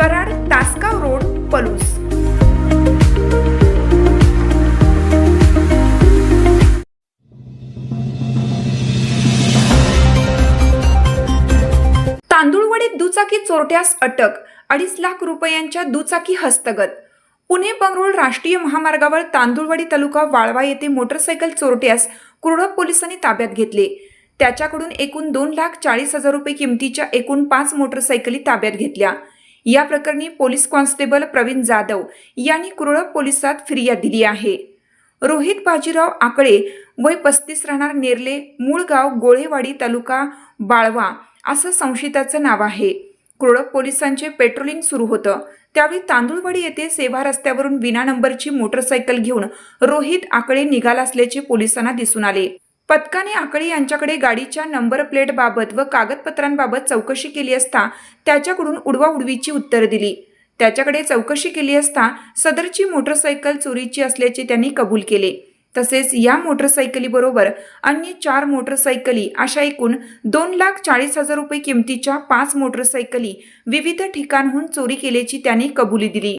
Karad Tasgaon road Palus. तांदूळवाडीत दुचाकी चोरट्यास अटक अडीच लाख रुपयांच्या दुचाकी हस्तगत. पुणे बंगळूर राष्ट्रीय महामार्गावर तांदूळवाडी तालुका वाळवा येथे मोटरसायकल चोरट्यास कुरडप पोलिसांनी ताब्यात घेतले. त्याच्याकडून एकूण दोन लाख चाळीस हजार रुपये किमतीच्या एकूण पाच मोटरसायकली ताब्यात घेतल्या. या प्रकरणी पोलीस कॉन्स्टेबल प्रवीण जाधव यांनी कुरळप पोलिसात फिर्याद दिली आहे. रोहित बाजीराव आकळे वय पस्तीस राहणार नेरले मूळ गाव गोळेवाडी तालुका बाळवा असं संशयिताचं नाव आहे. कुरळप पोलिसांचे पेट्रोलिंग सुरू होतं. त्यावेळी तांदूळवाडी येथे सेवा रस्त्यावरून विना नंबरची मोटरसायकल घेऊन रोहित आकळे निघाला असल्याचे पोलिसांना दिसून आले. पथकाने आकळे यांच्याकडे गाडीच्या नंबर प्लेटबाबत व कागदपत्रांबाबत चौकशी केली असता त्याच्याकडून उडवाउडवीची उत्तर दिली. त्याच्याकडे चौकशी केली असता सदरची मोटरसायकल चोरीची असल्याचे त्यांनी कबूल केले. तसेच या मोटरसायकलीबरोबर अन्य चार मोटरसायकली अशा एकूण दोन लाख चाळीस हजार रुपये किमतीच्या पाच मोटरसायकली विविध ठिकाणहून चोरी केल्याची त्यांनी कबुली दिली.